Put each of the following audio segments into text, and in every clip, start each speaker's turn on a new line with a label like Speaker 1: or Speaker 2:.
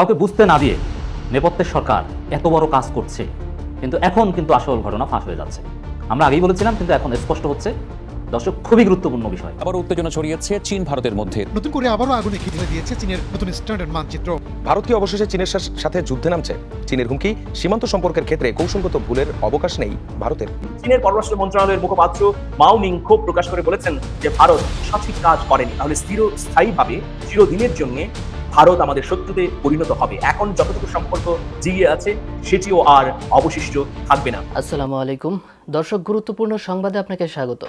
Speaker 1: কাউকে বুঝতে না দিয়ে নেপথ্যের সরকার এত বড় কাজ করছে কিন্তু এখন কিন্তু আসল ঘটনা ফাঁস হয়ে যাচ্ছে। আমরা আগেই বলেছিলাম কিন্তু এখন স্পষ্ট হচ্ছে দর্শক খুবই গুরুত্বপূর্ণ বিষয়।
Speaker 2: আবার উত্তেজনা ছড়িয়েছে চীন ভারতের মধ্যে।
Speaker 3: নতুন করে আবারও আগুনে ঘি ঢেলে দিয়েছে চীনের নতুন স্ট্যান্ডার্ড মানচিত্র।
Speaker 4: ভারত কি অবশেষে চীনের সাথে যুদ্ধে নামছে। চীনের হুমকি সীমান্ত সম্পর্কের ক্ষেত্রে কৌশলগত ভুলের অবকাশ নেই ভারতের।
Speaker 5: চীনের পররাষ্ট্র মন্ত্রণালয়ের মুখপাত্র মাও মিং ক্ষোভ প্রকাশ করে বলেছেন যে ভারত সঠিক কাজ করেনি। তাহলে স্থিরস্থায়ীভাবে চিরদিনের জন্য ভারত আমাদের শত্রুতে পরিণত হবে। এখন যতটুকু সম্পর্ক জিয়ে আছে, সেটিও আর অবশিষ্ট থাকবে না।
Speaker 6: আসসালামু আলাইকুম। দর্শক, গুরুত্বপূর্ণ সংবাদে আপনাকে স্বাগত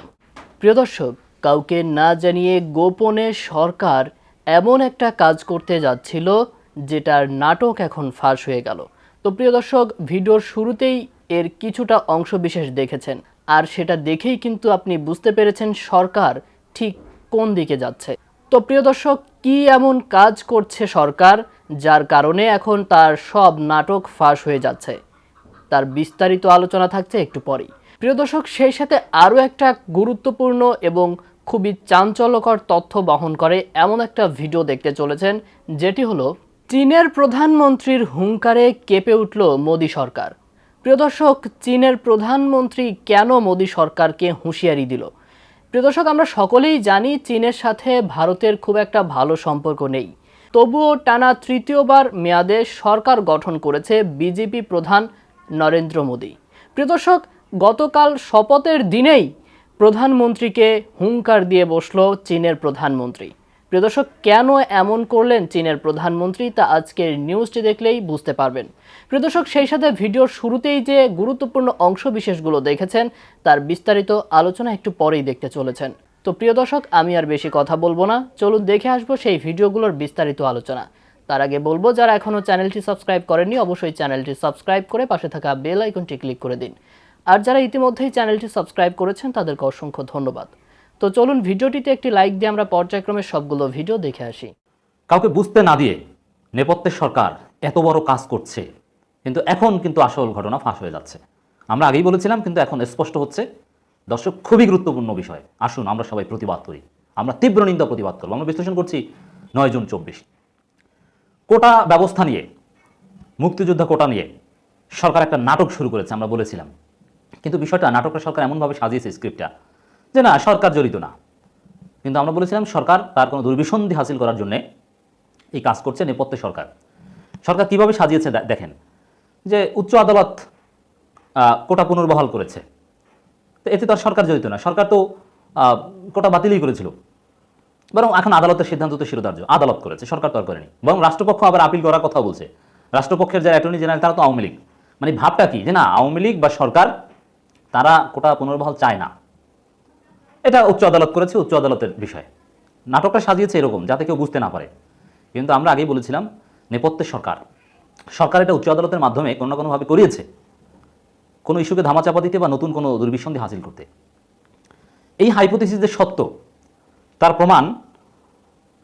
Speaker 6: প্রিয় দর্শক, কাউকে না জানিয়ে গোপনে সরকার এমন একটা কাজ করতে যাচ্ছিল, যেটার নাটক এখন ফাঁস হয়ে গেল। তো প্রিয় দর্শক, ভিডিওর শুরুতেই এর কিছুটা অংশ বিশেষ দেখেছেন। আর সেটা দেখেই কিন্তু আপনি বুঝতে পেরেছেন সরকার ঠিক কোন দিকে যাচ্ছে। তো প্রিয় দর্শক কি এমন কাজ করছে সরকার যার কারণে এখন তার সব নাটক ফাঁস হয়ে যাচ্ছে? তার বিস্তারিত আলোচনা থাকছে একটু পরেই। প্রিয় দর্শক, সেই সাথে আরও একটা গুরুত্বপূর্ণ এবং খুবই চাঞ্চল্যকর তথ্য বহন করে এমন একটা ভিডিও দেখতে চলেছেন, যেটি হলো চীনের প্রধানমন্ত্রীর হুঙ্কারে কেঁপে উঠল মোদী সরকার। প্রিয় দর্শক, চীনের প্রধানমন্ত্রী কেন মোদী সরকারকে হুঁশিয়ারি দিল? প্রিয় দর্শক, আমরা সকলেই জানি চীনের সাথে ভারতের খুব একটা ভালো সম্পর্ক নেই। তবুও টানা তৃতীয়বার মেয়াদে সরকার গঠন করেছে বিজেপি প্রধান নরেন্দ্র মোদী। প্রিয় দর্শক, গতকাল শপথের দিনেই প্রধানমন্ত্রীকে হুঙ্কার দিয়ে বসল চীনের প্রধানমন্ত্রী। প্রিয় দর্শক, কেন এমন করলেন চীনের প্রধানমন্ত্রী তা আজকের নিউজটি দেখলেই বুঝতে পারবেন। প্রিয় দর্শক, সেই সাথে ভিডিওর শুরুতেই যে গুরুত্বপূর্ণ অংশ বিশেষগুলো দেখেছেন, তার বিস্তারিত আলোচনা একটু পরেই দেখতে চলেছেন। তো প্রিয় দর্শক, আমি আর বেশি কথা বলব না। চলুন দেখে আসব সেই ভিডিওগুলোর বিস্তারিত আলোচনা। তার আগে বলব, যারা এখনও চ্যানেলটি সাবস্ক্রাইব করেননি, অবশ্যই চ্যানেলটি সাবস্ক্রাইব করে পাশে থাকা বেল আইকনটি ক্লিক করে দিন। আর যারা ইতিমধ্যেই চ্যানেলটি সাবস্ক্রাইব করেছেন, তাদেরকে অসংখ্য ধন্যবাদ। তো চলুন ভিডিওটিতে একটি লাইক দিয়ে আমরা পর্যায়ক্রমে সবগুলো ভিডিও দেখে আসি।
Speaker 1: কাউকে বুঝতে না দিয়ে নেপথ্যের সরকার এত বড় কাজ করছে, কিন্তু এখন কিন্তু আসল ঘটনা ফাঁস হয়ে যাচ্ছে। আমরা আগেই বলেছিলাম, কিন্তু এখন স্পষ্ট হচ্ছে। দর্শক, খুবই গুরুত্বপূর্ণ বিষয়। আসুন, আমরা সবাই প্রতিবাদ করি। আমরা তীব্র নিন্দা প্রতিবাদ করব। আমরা বিশ্লেষণ করছি নয় জুন চব্বিশ। কোটা ব্যবস্থা নিয়ে, মুক্তিযোদ্ধা কোটা নিয়ে সরকার একটা নাটক শুরু করেছে, আমরা বলেছিলাম। কিন্তু বিষয়টা, নাটকটা সরকার এমনভাবে সাজিয়েছে স্ক্রিপ্টটা যে না, সরকার জড়িত না। কিন্তু আমরা বলেছিলাম সরকার তার কোনো দুর্বিসন্ধি হাসিল করার জন্যে এই কাজ করছে নেপথ্যে সরকার। সরকার কীভাবে সাজিয়েছে দেখেন, যে উচ্চ আদালত কোটা পুনর্বহাল করেছে। তো এতে তো সরকার জড়িত না। সরকার তো কোটা বাতিলই করেছিল। বরং এখন আদালতের সিদ্ধান্ত তো শিরোধার্য। আদালত করেছে, সরকার তো আর করেনি। বরং রাষ্ট্রপক্ষ আবার আপিল করার কথা বলছে। রাষ্ট্রপক্ষের যারা অ্যাটর্নি জেনারেল, তারা তো আওয়ামী লীগ। মানে ভাবটা কি? যে না, আওয়ামী লীগ বা সরকার, তারা কোটা পুনর্বহাল চায় না। এটা উচ্চ আদালত করেছে উচ্চ আদালতের বিষয়। নাটকটা সাজিয়েছে এরকম, যাতে কেউ বুঝতে না পারে। কিন্তু আমরা আগেই বলেছিলাম নেপথ্যের সরকার। সরকার এটা উচ্চ আদালতের মাধ্যমে কোনো না কোনোভাবে করিয়েছে। কোনো ইস্যুকে ধামাচাপা দিতে বা নতুন কোনো দুর্বিসন্ধি হাসিল করতে। এই হাইপোথিসিস যে সত্য, তার প্রমাণ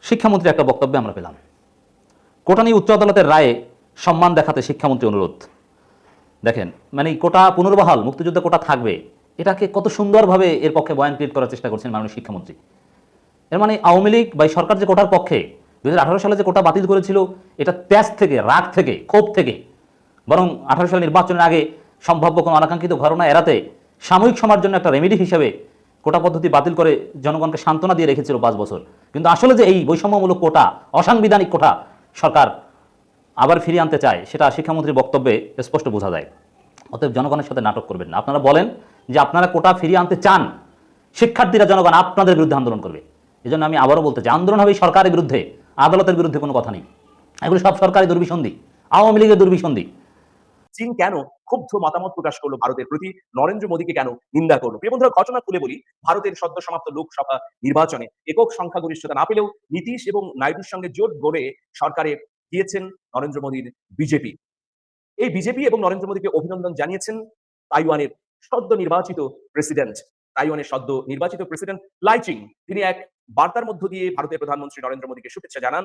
Speaker 1: শিক্ষামন্ত্রীর একটা বক্তব্যে আমরা পেলাম। কোটা নিয়ে উচ্চ আদালতের রায়ে সম্মান দেখাতে শিক্ষামন্ত্রী অনুরোধ। দেখেন মানে কোটা পুনর্বহাল মুক্তিযুদ্ধ কোটা থাকবে। এটাকে কত সুন্দরভাবে এর পক্ষে বয়ান ক্রিয়েট করার চেষ্টা করছেন মাননীয় শিক্ষামন্ত্রী। এর মানে আওয়ামী লীগ বা সরকার যে কোটার পক্ষে দু হাজার আঠারো সালে যে কোটা বাতিল করেছিল, এটা ত্যাস থেকে, রাগ থেকে, ক্ষোভ থেকে, বরং আঠারো সালের নির্বাচনের আগে সম্ভাব্য কোনো অনাকাঙ্ক্ষিত ঘটনা এড়াতে সাময়িক সময়ের জন্য একটা রেমেডি হিসেবে কোটা পদ্ধতি বাতিল করে জনগণকে সান্ত্বনা দিয়ে রেখেছিল পাঁচ বছর। কিন্তু আসলে যে এই বৈষম্যমূলক কোটা, অসাংবিধানিক কোটা সরকার আবার ফিরিয়ে আনতে চায়, সেটা শিক্ষামন্ত্রীর বক্তব্যে স্পষ্ট বোঝা যায়। অতএব জনগণের সাথে নাটক করবেন না। আপনারা বলেন যে আপনারা কোটা ফিরিয়ে আনতে চান, শিক্ষার্থীরা জনগণ আপনাদের বিরুদ্ধে আন্দোলন করবে। এই জন্য আমি আবারও বলতে চাই, আন্দোলন হবে সরকারের বিরুদ্ধে, আদালতের বিরুদ্ধে কোনো কথা নেই। এগুলো সব সরকারি দুর্বিসন্ধি, আওয়ামী লীগের দুর্বিসন্ধি।
Speaker 5: চীন কেন ক্ষুব্ধ মতামত প্রকাশ করল ভারতের প্রতি? নরেন্দ্র মোদীকে কেন নিন্দা করল? প্রিয় বন্ধুরা, ঘটনা খুলে বলি, ভারতের সদ্য সমাপ্ত লোকসভা নির্বাচনে একক সংখ্যাগরিষ্ঠতা না পেলেও নীতিশ এবং নাইডুর সঙ্গে জোট গড়ে সরকারে গিয়েছেন নরেন্দ্র মোদীর বিজেপি। এই বিজেপি এবং নরেন্দ্র মোদীকে অভিনন্দন জানিয়েছেন তাইওয়ানের সদ্য নির্বাচিত প্রেসিডেন্ট তাইওয়ানের সদ্য নির্বাচিত প্রেসিডেন্ট লাইচিং তিনি এক বার্তার মধ্য দিয়ে ভারতের প্রধানমন্ত্রী নরেন্দ্র মোদীকে শুভেচ্ছা জানান।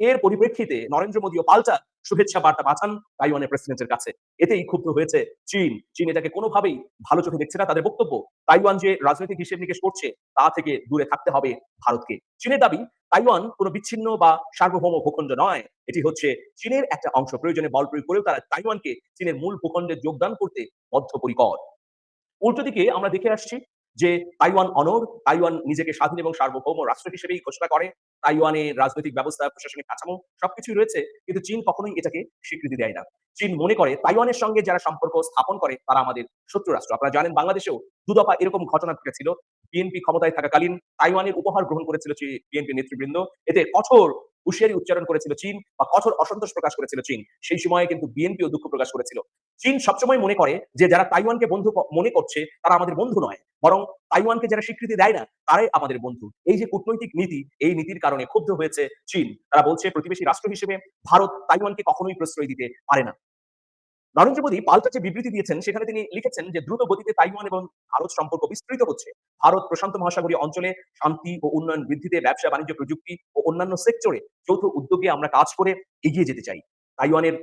Speaker 5: এর পরিপ্রেক্ষিতে নরেন্দ্র মোদীও পাল্টা শুভেচ্ছা বার্তা পাঠান তাইওয়ানের প্রেসিডেন্টের কাছে। এতেই ক্ষুব্ধ হয়েছে চীন। চীন এটাকে কোনোভাবেই ভালো চোখে দেখছে না, তাদের বক্তব্য। তাইওয়ান যে রাজনৈতিক হিসেব নিকেশ করছে, তা থেকে দূরে থাকতে হবে ভারতকে। চীনের দাবি, তাইওয়ান কোনো বিচ্ছিন্ন বা সার্বভৌম ভূখণ্ড নয়। এটি হচ্ছে চীনের একটা অংশ। প্রয়োজনে বল প্রয়োগ করেও তারা তাইওয়ানকে চীনের মূল ভূখণ্ডে যোগদান করতে বদ্ধপরিকর। উল্টো দিকে আমরা দেখে আসছি যে তাইওয়ান অনর, তাইওয়ান নিজেকে স্বাধীন এবং সার্বভৌম রাষ্ট্র হিসেবেই ঘোষণা করে তাইওয়ানের রাজনৈতিক ব্যবস্থা, প্রশাসনিক কাঠামো সবকিছুই রয়েছে, কিন্তু চীন কখনোই এটাকে স্বীকৃতি দেয় না। চীন মনে করে তাইওয়ানের সঙ্গে যারা সম্পর্ক স্থাপন করে, তারা আমাদের শত্রু রাষ্ট্র। আপনারা জানেন বাংলাদেশেও দুদফা এরকম ঘটনা ঘটেছিল। বিএনপি ক্ষমতায় থাকাকালীন তাইওয়ানের উপহার গ্রহণ করেছিল বিএনপি নেতৃবৃন্দ। এতে কঠোর হুঁশিয়ারি উচ্চারণ করেছিল চীন বা কঠোর অসন্তোষ প্রকাশ করেছিল চীন। সেই সময়ে কিন্তু বিএনপিও দুঃখ প্রকাশ করেছিল। চীন সবসময় মনে করে যে, যারা তাইওয়ানকে বন্ধু মনে করছে, তারা আমাদের বন্ধু নয়। বরং তাইওয়ানকে যারা স্বীকৃতি দেয় না, তারাই আমাদের বন্ধু। এই যে কূটনৈতিক নীতি, এই নীতির কারণে ক্ষুব্ধ হয়েছে চীন। তারা বলছে, প্রতিবেশী রাষ্ট্র হিসেবে ভারত তাইওয়ানকে কখনোই প্রশ্রয় দিতে পারে না। নরেন্দ্র মোদী পাল্টা যে বিবৃতি দিয়েছেন, সেখানে তিনি লিখেছেন যে দ্রুত গতিতে তাইওয়ান এবং ভারত সম্পর্ক বিস্তৃত হচ্ছে। ভারত প্রশান্ত মহাসাগরীয় অঞ্চলে শান্তি ও উন্নয়ন বৃদ্ধিতে ব্যবসা, বাণিজ্য, প্রযুক্তি ও অন্যান্য সেক্টরে যৌথ উদ্যোগে আমরা কাজ করে এগিয়ে যেতে চাই। তাইওয়ানের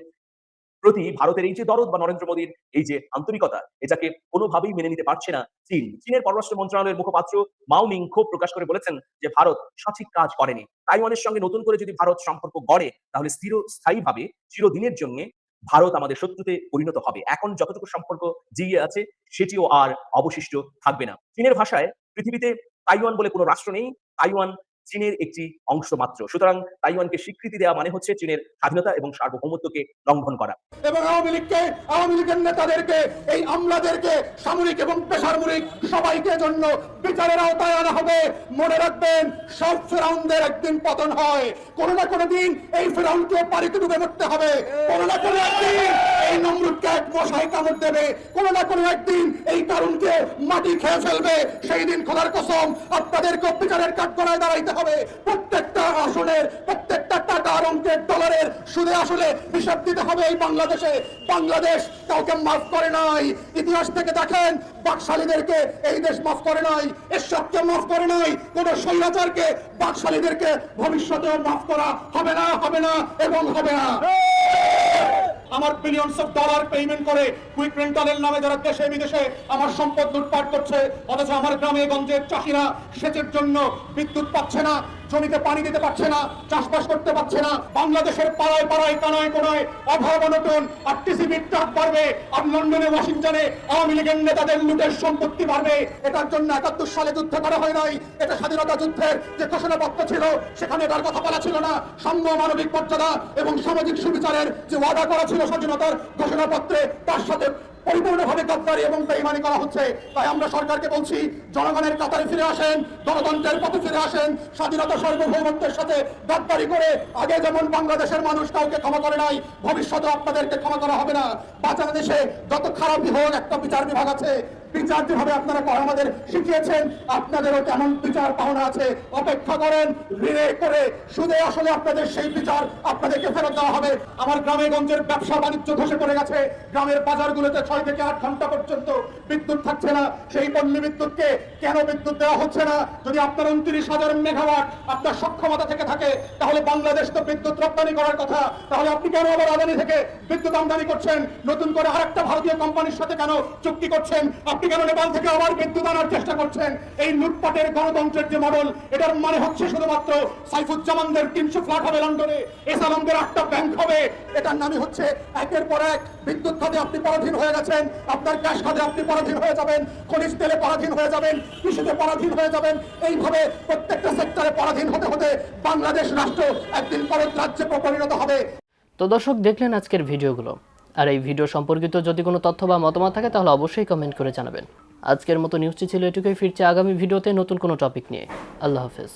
Speaker 5: প্রতি ভারতের এই যে দরদ বা নরেন্দ্র মোদীর এই যে আন্তরিকতা, এটাকে কোনোভাবেই মেনে নিতে পারছে না চীন। চীনের পররাষ্ট্র মন্ত্রণালয়ের মুখপাত্র মাও মিং ক্ষোভ প্রকাশ করে বলেছেন যে ভারত সঠিক কাজ করেনি। তাইওয়ানের সঙ্গে নতুন করে যদি ভারত সম্পর্ক গড়ে, তাহলে স্থিরস্থায়ীভাবে চিরদিনের জন্য ভারত আমাদের শত্রুতে পরিণত হবে। এখন যতটুকু সম্পর্ক জিগিয়ে আছে, সেটিও আর অবশিষ্ট থাকবে না। চীনের ভাষায় পৃথিবীতে তাইওয়ান বলে কোনো রাষ্ট্র নেই। তাইওয়ান চীনের একটি অংশ মাত্র। সুতরাং তাইওয়ানকে স্বীকৃতি দেওয়া মানে হচ্ছে চীনের স্বাধীনতা এবং সার্বভৌমত্বকে লঙ্ঘন করা।
Speaker 7: এবং আওয়ামী লীগকে, আওয়ামী লীগের নেতাদেরকে, এই আমলাদেরকে সামরিক এবং বেসামরিক সবাইকে জন্য বিচারের আওতায় আনা হবে। মনে রাখবেন, সব ফেরাউনদের একদিন পতন হয়। কোনো না কোনো দিন এই ফেরাউনকে পানিতে ডুবে মরতে হবে। কোনো না কোনো একদিন এই নমরুদকে এক মশাই কামড় দেবে। কোনো না কোনো একদিন এই কারণকে মাটি খেয়ে ফেলবে। সেই দিন খোদার কসম আপনাদেরকে বিচারের কাঠ করায় দাঁড়াইতে হবে। প্রত্যেকটা আসনের, প্রত্যেকটা অঙ্কের ডলারের সুদে আসলে হিসাব দিতে হবে এই বাংলাদেশে। বাংলাদেশ কাউকে মাফ করে নাই। ইতিহাস থেকে দেখেন, বাকশালীদেরকে এই দেশ মাফ করে নাই, এসবকে মাফ করে নাই, কোন স্বৈরাচারকে বাকশালীদেরকে ভবিষ্যতেও মাফ করা হবে না হবে না এবং হবে না। আমার বিলিয়নস অফ ডলার পেমেন্ট করে কুইক রেন্টালের নামে যারা দেশে, বিদেশে আমার সম্পদ লুটপাট করছে, অথচ আমার গ্রামে গঞ্জের চাষিরা সেচের জন্য বিদ্যুৎ পাচ্ছে না। জমিতে পানি দিতে পারছে না, চাষবাস করতে পারছে না, বাংলাদেশের পাড়ায় পাড়ায়, কানায় কোনায় অভাব অনটন, আর টিসিবির বাড়বে, আর লন্ডনে, ওয়াশিংটনে আওয়ামী লীগের নেতাদের লুটের সম্পত্তি বাড়বে। এটার জন্য একাত্তর সালে যুদ্ধ করা হয় নাই। এটা স্বাধীনতা যুদ্ধের যে ঘোষণাপত্র ছিল, সেখানে এটার কথা বলা ছিল না। সাম্য মানবিক মর্যাদা এবং সামাজিক সুবিচারের যে ওয়াদা করা ছিল স্বাধীনতার ঘোষণাপত্রে, তার সাথে পরিপূর্ণভাবে গদ্দারি এবং বেইমানি করা হচ্ছে। তাই আমরা সরকারকে বলছি, জনগণের কাতারে ফিরে আসেন, গণতন্ত্রের পথে ফিরে আসেন, স্বাধীনতা সার্বভৌমত্বের সাথে গদ্দারি করে আগে যেমন বাংলাদেশের মানুষ কাউকে ক্ষমা করে নাই ভবিষ্যতে আপনাদেরকে ক্ষমা করা হবে না। বাঁচানো দেশে যত খারাপ বিভাগ একটা বিচার বিভাগ আছে। বিচার যেভাবে আপনারা আমাদের শিখিয়েছেন, আপনাদেরও তেমন বিচার পাওনা আছে। অপেক্ষা করেন, ঋণে করে সুদে আসলে আপনাদের সেই বিচার আপনাদেরকে ফেরত দেওয়া হবে। আমার গ্রামে গঞ্জের ব্যবসা বাণিজ্য ধসে পড়ে গেছে। গ্রামের বাজারগুলোতে ছয় থেকে আট ঘণ্টা পর্যন্ত বিদ্যুৎ থাকছে না। সেই পল্লী বিদ্যুৎকে কেন বিদ্যুৎ দেওয়া হচ্ছে না? যদি আপনার উনত্রিশ হাজার মেগাওয়াট আপনার সক্ষমতা থেকে থাকে, তাহলে বাংলাদেশ তো বিদ্যুৎ রপ্তানি করার কথা। তাহলে আপনি কেন আবার আদানি থেকে বিদ্যুৎ আমদানি করছেন? নতুন করে আরেকটা ভারতীয় কোম্পানির সাথে কেন চুক্তি করছেন? আপনি কেন নেপাল থেকে আবার বিদ্যুৎ আনার চেষ্টা করছেন? এই লুটপাটের গণতন্ত্রের যে মডেল, এটার মানে হচ্ছে শুধুমাত্র সাইফুজ্জামানদের তিনশো ফ্ল্যাট হবে লন্ডনে, এসালামদের আটটা ব্যাংক হবে। এটার নামই হচ্ছে একের পর এক বিদ্যুৎ খাতে আপনি পরাধীন হয়ে গেছেন। আপনার গ্যাস খাতে আপনি পরাধীন হয়ে যাবেন। খনিজ তেলে পরাধীন হয়ে যাবেন। কৃষিতে পরাধীন হয়ে যাবেন। এইভাবে প্রত্যেকটা সেক্টরে পরাধীন হতে হতে বাংলাদেশ রাষ্ট্র একদিন পরত রাজ্যে পরিণত হবে।
Speaker 6: তো দর্শক, দেখলেন আজকের ভিডিওগুলো। আর এই ভিডিও সম্পর্কিত যদি কোনো তথ্য বা মতামত থাকে, তাহলে অবশ্যই কমেন্ট করে জানাবেন। আজকের মতো নিউজটি ছিল এটুকুই। ফিরছে আগামী ভিডিওতে নতুন কোনো টপিক নিয়ে। আল্লাহ হাফেজ।